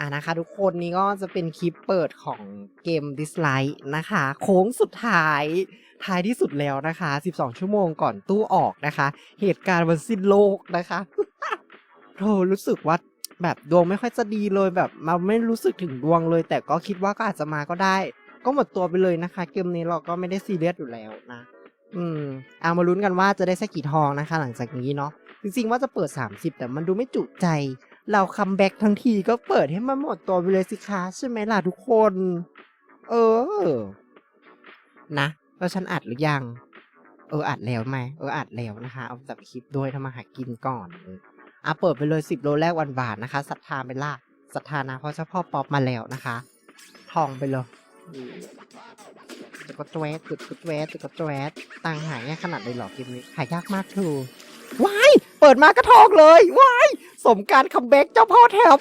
อะนะคะทุกคนนี่ก็จะเป็นคลิปเปิดของเกม Dislike นะคะ โค้งสุดท้ายท้ายที่สุดแล้วนะคะ 12 ชั่วโมงก่อนตู้ออกนะคะ เหตุการณ์วันสิ้นโลกนะคะโธ่รู้สึกว่าแบบดวงไม่ค่อยจะดีเลยแบบมาไม่รู้สึกถึงดวงเลย แต่ก็คิดว่าก็อาจจะมาก็ได้ ก็หมดตัวไปเลยนะคะ เกมนี้เราก็ไม่ได้ซีเรียสอยู่แล้วนะ อืมเอามาลุ้นกันว่าจะได้สักกี่ทองนะคะ หลังจากนี้เนาะจริงๆว่าจะเปิด 30 แต่มันดูไม่จุใจ เราคัมแบ็กทั้งทีก็เปิดให้มันหมดตัวไปเลยสิคะใช่ไหมล่ะทุกคน เออ นะแล้วฉันอัดหรือยัง เอออัดแล้วไหมเอออัดแล้วนะคะ เอาจับคลิปด้วยทำมาหากินก่อนเอออะเปิดไปเลยสิบโลแรกวันบาทนะคะศรัทธาไปล่ะศรัทธานะเพราะเจ้าพ่อป๊อปมาแล้วนะคะ ทองไปเลยอืมจะก็แจวดจุดก็แจวดจุดก็แจวดตังค์หายง่ายขนาดเลยหรอเกมนี้หายากมากเธอว้ายเปิดมาก็ทองเลยวาย สมการคัมแบ็กเจ้าพ่อแถบ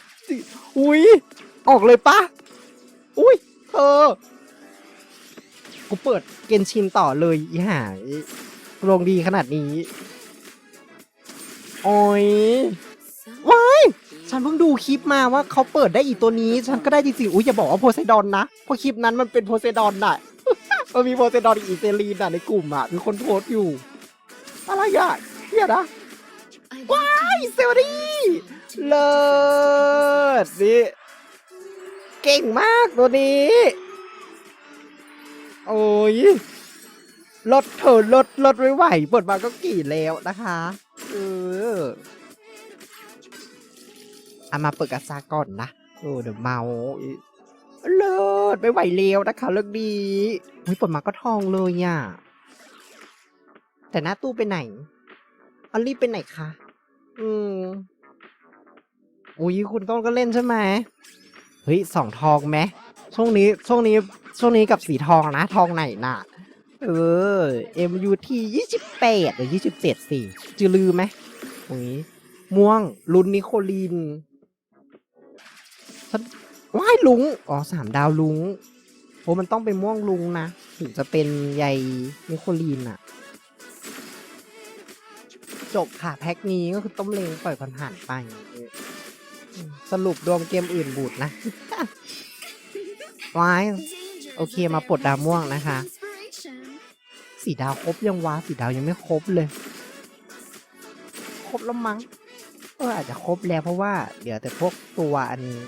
อุ้ยออกเลยปะอุ้ยเธอกูเปิดเกนชินต่อเลยอีหายโรงดีขนาดนี้ โอ้ยว้ายฉันเพิ่งดูคลิปมาว่าเขาเปิดได้อีตัวนี้ ฉันก็ได้จริงๆอุ้ยอย่าบอกว่าโพไซดอนนะเพราะคลิปนั้นมันเป็นโพไซดอนน่ะมันมีโพไซดอนอีเซรีนน่ะในกลุ่มอะมีคนโพสอยู่ อะไรอะเฮียนะ ว้ายเซลลี่เลิศนี่เก่งมากตัวนี้ โอ้ยรถเธอรถรถไม่ไหวเปิดมาก็กี่แล้วนะคะเออเอามาเปิดกระซาก่อนนะโอ้เดี๋ยวเมาเลิศไม่ไหวแล้วนะคะเรื่องดีอุ้ยปิดมาก็ทองเลยอะแต่หน้าตู้ไปไหนออลลี่ไปไหนคะ อืมอุ้ยคุณต้นก็เล่นใช่ไหมเฮ้ยสองทองไหมช่วงนี้ช่วงนี้ช่วงนี้กับสีทองนะ ทองไหนน่ะ เออ MUT ยี่สิบแปดหรือยี่สิบเจ็ดสี่จือลือไหมอุ้ยม่วงลุนนิโคลินว้ายลุง อ๋อสามดาวลุงโอ้มันต้องเป็นม่วงลุงนะ ถึงจะเป็นใยนิโคลินอะ จบค่ะแพ็คนี้ก็คือต้มเลงปล่อยผ่านๆไปอืมสรุปรวมเกมอื่นบูดนะวายโอเคมาปลดดาวม่วงนะคะ สีดาวครบยังวะสีดาวยังไม่ครบเลย ครบแล้วมั้งเอออาจจะครบแล้วเพราะว่าเดี๋ยวแต่พวกตัวอันนี้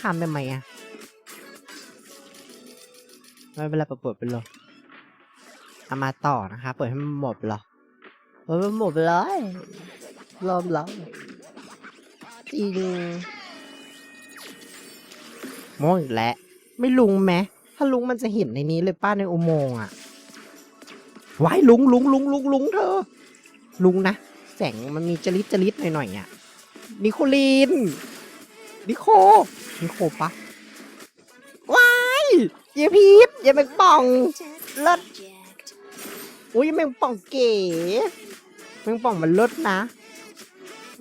ข้ามได้ไหมอะไม่เป็นไรเปิดๆไปเลยเอามาต่อนะคะ เปิดให้มันหมดเหรอ เออหมดไปเลยรอมแล้วจริงมองอีกแล้วไม่ลุงไหมถ้าลุงมันจะเห็นในนี้เลยป้าในอุโมงค์อะไว้ลุงลุงลุงลุงลุงเธอ ลุงนะ แสงมันมีจริตจริตหน่อยหน่อยๆอะนิโคลีนนิโคนิโคปะว้ายเยพีทเยแมงป่องเลิศอุ้ยแมงป่องเก๋ แมงป่องมันลิศนะ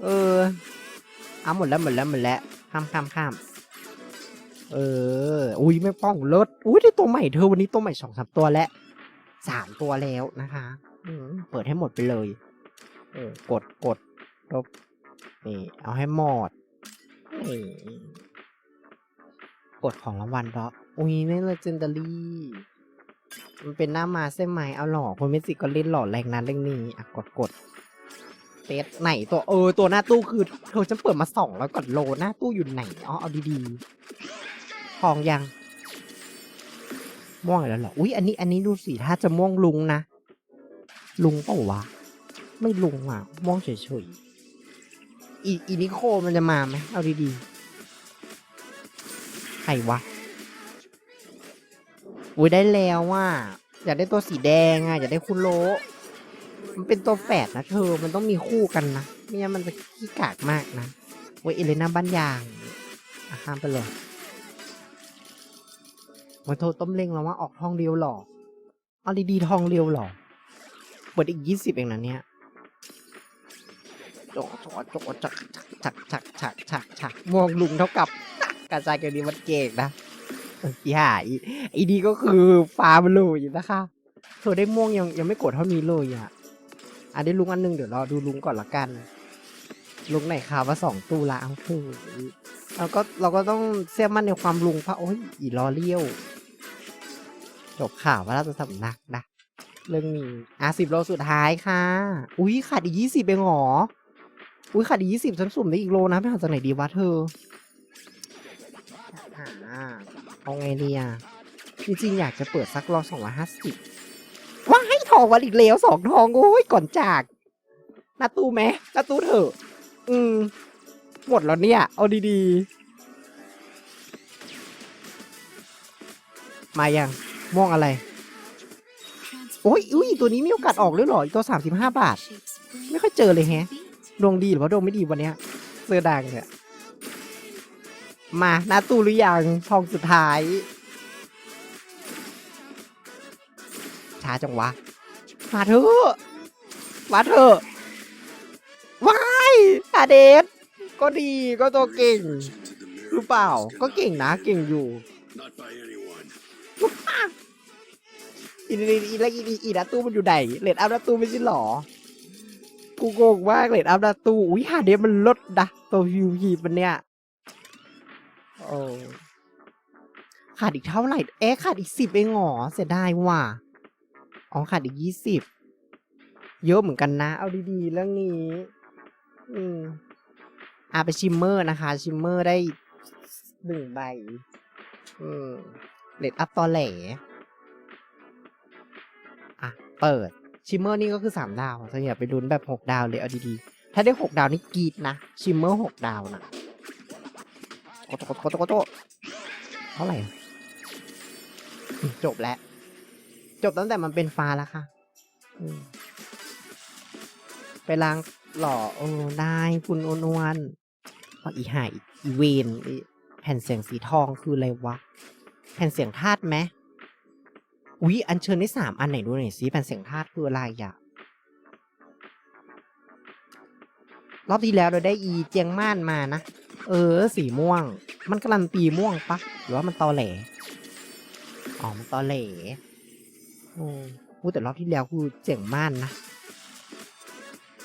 เออเอาหมดแล้วหมดแล้วหมดแล้วข้ามข้ามข้ามเออ อุ้ยแมงป่องลิศอุ้ยได้ตัวใหม่เธอวันนี้ตัวใหม่สองสามตัวแล้วสามตัวแล้วนะคะอืเปิดให้หมดไปเลย เออกดกดลบนี่เอาให้หมดนี่กดของรางวัลเพราะอุ้ยนี่เลเจนดารี่มันเป็นหน้ามาใช่ไหมเอาหล่อคนเมสิก็เล่นหล่อแรงนั้นเรื่องนี้อะกดกด เตไหนตัวเออตัวหน้าตู้คือเธอฉันเปิดมาสองแล้วก่อนโลหน้าตู้อยู่ไหนอ๋อเอาดีๆทองยัง ม่วงแล้วเหรออุ้ยอันนี้อันนี้ดูสิถ้าจะม่วงลุงนะ ลุงเปล่าวะ ไม่ลุงอะ ม่วงเฉยๆอีอีนิโคมันจะมาไหมเอาดีๆใครวะอุ้ยได้แล้วว่าอยากได้ตัวสีแดงอะอยากได้คุณโร มันเป็นตัวแฝดนะเธอ มันต้องมีคู่กันนะ ไม่งั้นมันจะขี้กากมากนะโอ้ยเอเลน่าบ้านยางอะข้ามไปเลยมาโทรต้มเล้งแล้วว่าออกทองเรียวหรอเอาดีๆทองเรียวหรอเปิดอีกยี่สิบเองนะเนี่ยโจโจโจจักจักจักจักจักจักมองลุงเท่ากับกระจายกันดีมันเก่งนะอีห่าอีอีดีก็คือฟาร์มเลยนะคะเธอได้ม่วงยังยังไม่กดเท่านี้เลยอะ อะได้ลุงอันหนึงเดี๋ยวรอดูลุงก่อนละกัน ลุงไหนคะว่าสองตู้ละเอาเธอเราก็เราก็ต้องเชื่อมั่นในความลุงพระโอ้ยอีลอเลี้ยว จบข่าวว่าเราจะสำนักนะเรื่องนี้อะสิบโลสุดท้ายค่ะ อุ้ยขาดอีกยี่สิบเองหรอ อุ้ยขาดอีกยี่สิบฉันสุ่มได้อีกโลนะไปหาจากไหนดีวะเธออ่าเอาไงดีอะจริงๆอยากจะเปิดสักรอสองร้อยห้าสิบ องวันอีกแล้วสองทองโอ้ยก่อนจากหน้าตู้ไหมหน้าตู้เถอะอืมหมดแล้วเนี่ย เอาดีๆ มายังม่วงอะไร โอ้ยอุ้ยตัวนี้มีโอกาสออกด้วยหรอตัวสามสิบห้าบาท ไม่ค่อยเจอเลยแฮะดวงดีหรือว่าดวงไม่ดีวันเนี้ยเสื้อแดงเนี่ย มาหน้าตู้หรือยังทองสุดท้าย ช้าจังวะ มาเถอะมาเถอะว้ายอาเดสก็ดีก็ตัวเก่งหรือเปล่า ก็เก่งนะเก่งอยู่อีนี่อีแล้วอีนีอีนาตู้มันอยู่ไหนเลดอัพนาตู้ไม่ใช่หรอกูโกงมากเลดอัพนาตู้อุ้ยหาเดฟมันลดนะตัวพิวพีมันเนี่ยโอ้ขาดอีกเท่าไหร่เอ๊ะขาดอีกสิบเองหรอเสียดายว่ะ อ๋อขาดอีกยี่สิบเยอะเหมือนกันนะ เอาดีๆ เรื่องนี้ อืมอาไปชิมเมอร์นะคะ ชิมเมอร์ได้หนึ่งใบ อืมเลดอัพตอแหลอะ เปิด ชิมเมอร์นี่ก็คือสามดาวส่วนใหญ่ไปลุ้นแบบหกดาวเลย เอาดีๆ ถ้าได้หกดาวนี่กรีดนะ ชิมเมอร์หกดาวนะโกโตโกโตโกโตโกโตเท่าไหร่ จบแล้ว จบตั้งแต่มันเป็นฟ้าแล้วค่ะไปล้างหล่อโอ้ได้คุณโอนวนเอาอีหายอีเวนแผ่นเสียงสีทองคืออะไรวะ แผ่นเสียงธาตุไหมอุ๊ยอันเชิญได้สามอันไหนดูหน่อยสิแผ่นเสียงธาตุคืออะไรอะรอบที่แล้วเราได้อีเจียงม่านมานะ เออ สีม่วง มันการันตีม่วงปะหรือว่ามันตอแหลอ๋อมันตอแหล พูดแต่รอบที่แล้วคือเจียงม่านนะ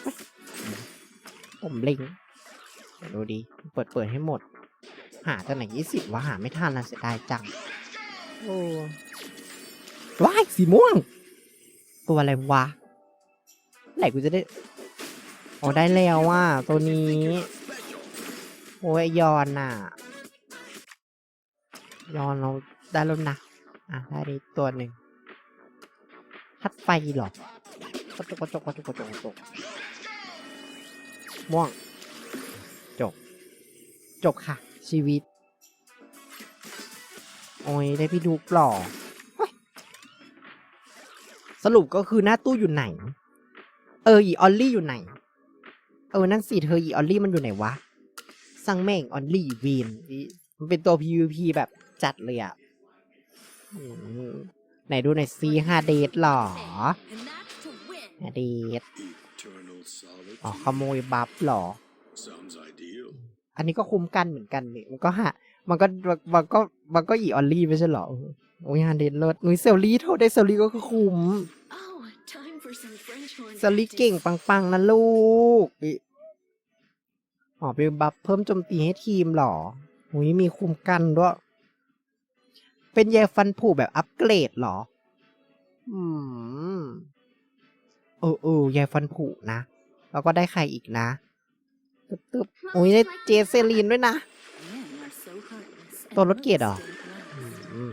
เฮ้ยผมเล็งเดี๋ยวดูดี เปิดเปิดให้หมด หาจากไหนยี่สิบวะหาไม่ทันนะเสียดายจัง โอ้ว้ายสีม่วง ตัวอะไรวะไหนกูจะได้โอ้ได้แล้วว่าตัวนี้ โอ้ยยอนน่ะ ยอนเราได้แล้วนะ อะ ได้อีกตัวหนึ่ง พัดไฟหรอกระจกกระจกกระจกกระจกกระจกม่วง จบ จบค่ะ ชีวิต โอ้ย ได้พี่ดูปล่อสรุปก็คือหน้าตู้อยู่ไหน เออ อีออลลี่อยู่ไหน เออ นั่นสิ เธออีออลลี่มันอยู่ไหนวะ สังแม่งออลลี่วีนอีมันเป็นตัว PVP แบบจัดเลยอะ ไหนดูหน่อยซีฮาเดทหรอฮาเดท Eternal solitude. อ๋อขโมยบัฟหรอ Sounds ideal. อันนี้ก็คุ้มกันเหมือนกันนี่มันก็ฮะมันก็มันก็มันก็อีออลลี่ไม่ใช่เหรอเออโอ้ยฮาเดทเลิศนุ้ยเซลลี่โทษได้เซลลี่ก็คือคุ้มสลิเก่งปังๆนะลูกอิอ๋อไปบัฟเพิ่มโจมตีให้ทีมเหรอหุยมีคุมกันด้วย เป็นแยฟันผุแบบอัปเกรดเหรอ อืมเออเออแยฟันผุนะ แล้วก็ได้ใครอีกนะ ตึ๊บตึ๊บโอ้ยได้เจเซลีนด้วยนะ ตัวรถเกียรติเหรออืม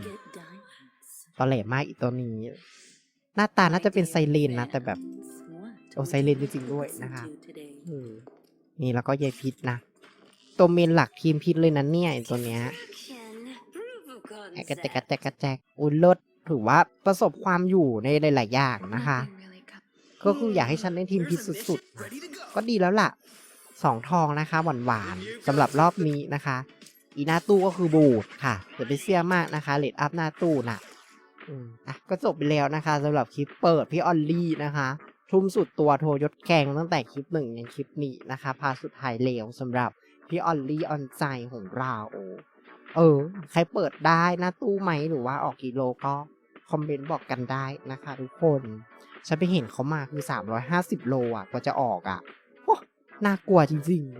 ตอนแหลมากอีกตัวนี้ หน้าตาน่าจะเป็นไซเรนนะ แต่แบบ โอ้ไซเรนจริงๆด้วยนะคะอืมนี่แล้วก็ยายพิษนะ ตัวเมนหลักทีมพิษเลยนะเนี่ยไอ้ตัวเนี้ยแอ กกระแจกกระแจกกระแจกอุ้ยลิศถือว่าประสบความอยู่ในหลายๆอย่างนะคะ ก็คืออยากให้ฉันได้ทีมพิสุดๆ ก็ดีแล้วล่ะสองทองนะคะ หวานๆสำหรับรอบนี้นะคะ อีหน้าตู้ก็คือบูดค่ะอย่าไปเสียมากนะคะเลดอัพหน้าตู้น่ะอะก็จบไปแล้วนะคะสำหรับคลิปเปิดพี่ออลลี่นะคะ ทุ่มสุดตัวโทยศแข่งตั้งแต่คลิปหนึ่งยันคลิปนี้นะคะ พาสุดท้ายเลวสำหรับพี่ออลลี่ออนใจของเรา เออ ใครเปิดได้น้าตู้ไหมหรือว่าออกกี่โลก็คอมเมนต์บอกกันได้นะคะทุกคนฉันไปเห็นเขามาคือสามร้อยห้าสิบโลอะกว่าจะออกอะน่ากลัวจริง ๆ